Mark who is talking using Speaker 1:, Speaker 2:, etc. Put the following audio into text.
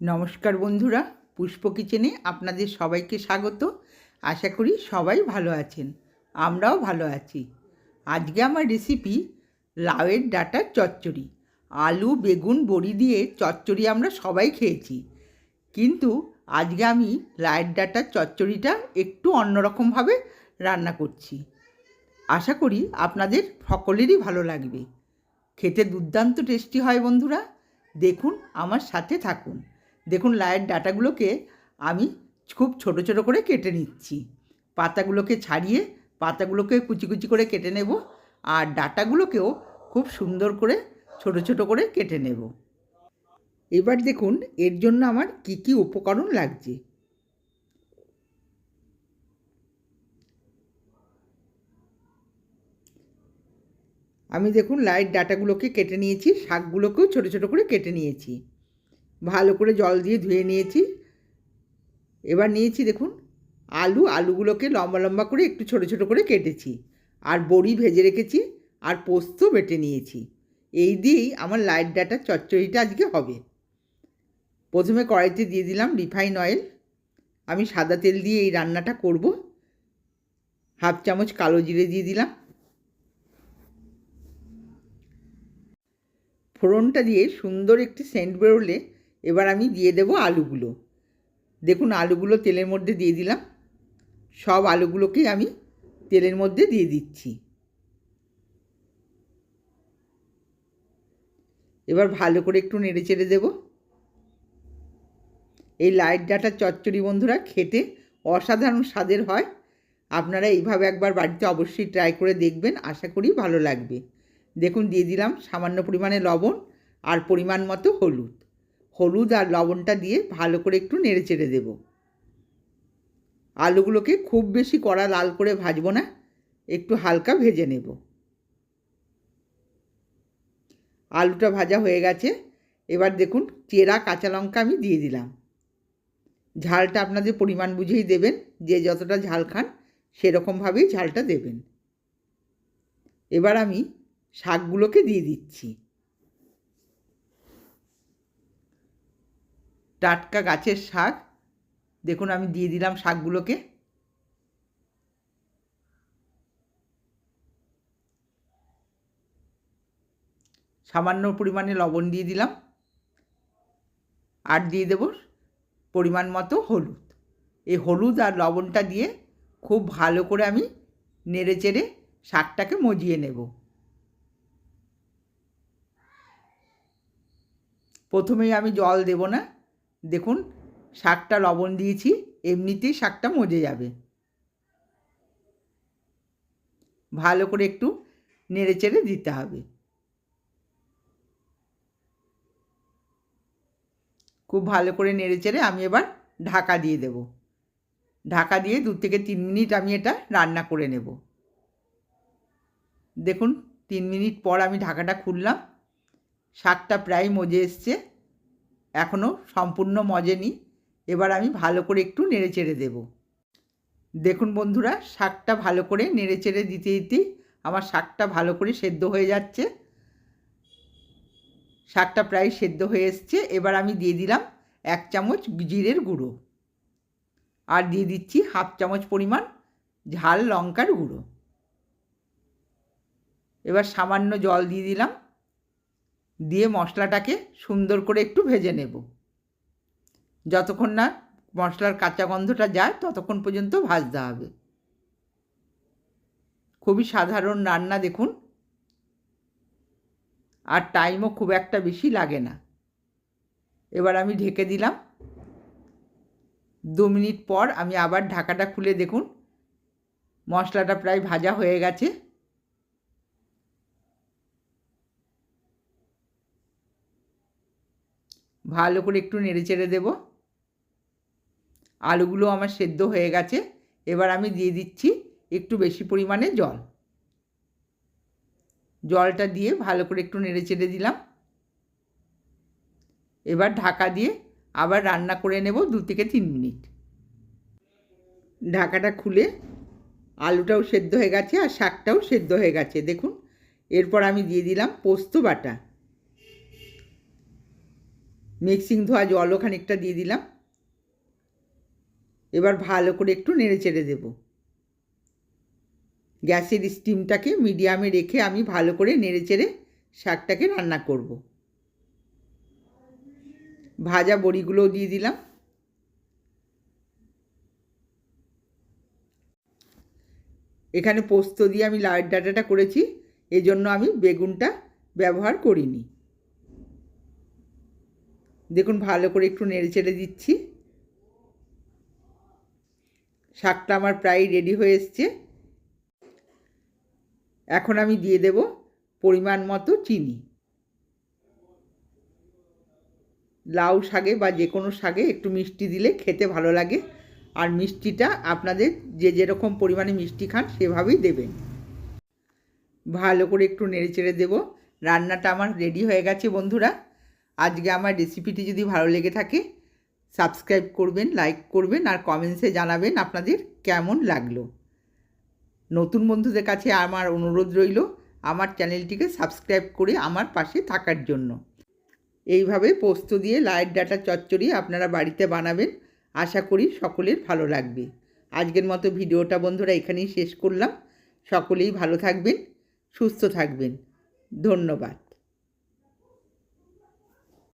Speaker 1: নমস্কার বন্ধুরা, পুষ্প কিচেনে আপনাদের সবাইকে স্বাগত। আশা করি সবাই ভালো আছেন, আমরাও ভালো আছি। আজকে আমার রেসিপি লাউয়ের ডাটার চচ্চড়ি। আলু, বেগুন, বড়ি দিয়ে চচ্চড়ি আমরা সবাই খেয়েছি। কিন্তু আজকে আমি লাউয়ের ডাটার চচ্চড়িটা একটু অন্যরকমভাবে রান্না করছি। আশা করি আপনাদের সকলেরই ভালো লাগবে। খেতে দুর্দান্ত টেস্টি হয় বন্ধুরা। দেখুন, আমার সাথে থাকুন। দেখুন লায়ের ডাটাগুলোকে আমি খুব ছোট ছোট করে কেটে নিচ্ছি। পাতাগুলোকে ছাড়িয়ে পাতাগুলোকে কুচি কুচি করে কেটে নেব আর ডাটাগুলোকেও খুব সুন্দর করে ছোট ছোট করে কেটে নেব। এবার দেখুন, এর জন্য আমার কি কি উপকরণ লাগছে। আমি দেখুন লাইট ডাটাগুলোকে কেটে নিয়েছি, শাকগুলোকেও ছোট ছোট করে কেটে নিয়েছি। ভালো করে জল দিয়ে ধুয়ে নিয়েছি। এবার নিয়েছি দেখুন, আলু, আলুগুলোকে লম্বা লম্বা করে একটু ছোট ছোট করে কেটেছি। আর বড়ি ভেজে রেখেছি আর পোস্ত বেটে নিয়েছি। এই দিয়েই আমার লাইট ডাটার চচ্চড়িটা আজকে হবে। প্রথমে কড়াইতে দিয়ে দিলাম রিফাইন অয়েল। আমি সাদা তেল দিয়ে এই রান্নাটা করব। হাফ চামচ কালো জিরে দিয়ে দিলাম। ফোড়নটা দিয়ে সুন্দর একটি সেন্ট বেরোলে এবার আমি দিয়ে দেব আলুগুলো। দেখুন, আলুগুলো তেলের মধ্যে দিয়ে দিলাম। সব আলুগুলোকেই আমি তেলের মধ্যে দিয়ে দিচ্ছি। এবার ভালো করে একটু নেড়ে চেড়ে দেব। এই লাইট ডাটার চচ্চড়ি বন্ধুরা খেতে অসাধারণ স্বাদের হয়। আপনারা এইভাবে একবার বাড়িতে অবশ্যই ট্রাই করে দেখবেন, আশা করি ভালো লাগবে। দেখুন, দিয়ে দিলাম সামান্য পরিমাণে লবণ আর পরিমাণ মতো হলুদ। হলুদ আর লবণটা দিয়ে ভালো করে একটু নেড়ে চেড়ে দেব। আলুগুলোকে খুব বেশি কড়া লাল করে ভাজবো না, একটু হালকা ভেজে নেব। আলুটা ভাজা হয়ে গেছে, এবার দেখুন চেরা কাঁচা লঙ্কা আমি দিয়ে দিলাম। ঝালটা আপনাদের পরিমাণ বুঝেই দেবেন, যে যতটা ঝাল খান সেরকমভাবেই ঝালটা দেবেন। এবার আমি শাকগুলোকে দিয়ে দিচ্ছি। টাটকা গাছের শাক। দেখুন, আমি দিয়ে দিলাম শাকগুলোকে। সামান্য পরিমাণে লবণ দিয়ে দিলাম। আর দিয়ে দেব পরিমাণ মতো হলুদ। এই হলুদ আর লবণটা দিয়ে খুব ভালো করে আমি নেড়ে চেড়ে শাকটাকে মজিয়ে নেব। প্রথমেই আমি জল দেব না। দেখুন, শাকটা লবণ দিয়েছি, এমনিতেই শাকটা মজে যাবে। ভালো করে একটু নেড়ে চেড়ে দিতে হবে। খুব ভালো করে নেড়ে চেড়ে আমি এবার ঢাকা দিয়ে দেব। ঢাকা দিয়ে দু থেকে তিন মিনিট আমি এটা রান্না করে নেব। দেখুন, তিন মিনিট পর আমি ঢাকাটা খুললাম। শাকটা প্রায় মজে এসছে। এখনও সম্পূর্ণ মজেনি। এবার আমি ভালো করে একটু নেড়ে চেড়ে দেব। দেখুন বন্ধুরা, শাকটা ভালো করে নেড়ে চেড়ে দিতে দিতেই আমার শাকটা ভালো করে সেদ্ধ হয়ে যাচ্ছে। শাকটা প্রায় সেদ্ধ হয়ে এসছে। এবার আমি দিয়ে দিলাম এক চামচ জিরের গুঁড়ো। আর দিয়ে দিচ্ছি হাফ চামচ পরিমাণ ঝাল লঙ্কার গুঁড়ো। এবার সামান্য জল দিয়ে দিলাম। দিয়ে মশলাটাকে সুন্দর করে একটু ভেজে নেব। যতক্ষণ না মশলার কাঁচা গন্ধটা যায়, ততক্ষণ পর্যন্ত ভাজতে হবে। খুবই সাধারণ রান্না দেখুন। আর টাইমও খুব একটা বেশি লাগে না। এবার আমি ঢেকে দিলাম। দু মিনিট পর আমি আবার ঢাকাটা খুলে দেখুন। মশলাটা প্রায় ভাজা হয়ে গেছে। ভালো করে একটু নেড়ে চেড়ে দেবো। আলুগুলো আমার সেদ্ধ হয়ে গেছে। এবার আমি দিয়ে দিচ্ছি একটু বেশি পরিমাণে জল। জলটা দিয়ে ভালো করে একটু নেড়ে চেড়ে দিলাম। এবার ঢাকা দিয়ে আবার রান্না করে নেব দু থেকে তিন মিনিট। ঢাকাটা খুলে আলুটাও সেদ্ধ হয়ে গেছে আর শাকটাও সেদ্ধ হয়ে গেছে। দেখুন, এরপর আমি দিয়ে দিলাম পোস্ত বাটা। মিক্সিং ধোয়া জলও খানিকটা দিয়ে দিলাম। এবার ভালো করে একটু নেড়ে চেড়ে দেব। গ্যাসের স্টিমটাকে মিডিয়ামে রেখে আমি ভালো করে নেড়ে চেড়ে শাকটাকে রান্না করব। ভাজা বড়িগুলোও দিয়ে দিলাম। এখানে পোস্ত দিয়ে আমি লাউয়ের ডাটাটা করেছি, এজন্য আমি বেগুনটা ব্যবহার করিনি। দেখুন ভালো করে একটু নেড়ে চেড়ে দিচ্ছি। শাকটা আমার প্রায় রেডি হয়ে এসছে। এখন আমি দিয়ে দেব পরিমাণ মতো চিনি। লাউ শাকে বা যে কোনো শাকে একটু মিষ্টি দিলে খেতে ভালো লাগে। আর মিষ্টিটা আপনাদের যে যেরকম পরিমাণে মিষ্টি খান সেভাবেই দেবেন। ভালো করে একটু নেড়ে চেড়ে দেবো। রান্নাটা আমার রেডি হয়ে গেছে বন্ধুরা। আজকে আমার রেসিপিটি যদি ভালো লেগে থাকে সাবস্ক্রাইব করবেন লাইক করবেন আর কমেন্টসে জানাবেন আপনাদের কেমন লাগল। নতুন বন্ধুদের কাছে আমার অনুরোধ রইল, আমার চ্যানেলটিকে সাবস্ক্রাইব করে আমার পাশে থাকার জন্য। এইভাবে পোস্ত দিয়ে লাইট ডাটা চচ্চড়ি আপনারা বাড়িতে বানাবেন, আশা করি সকলের ভালো লাগবে। আজকের মতো ভিডিওটা বন্ধুরা এখানেই শেষ করলাম। সকলেই ভালো থাকবেন, সুস্থ থাকবেন। ধন্যবাদ।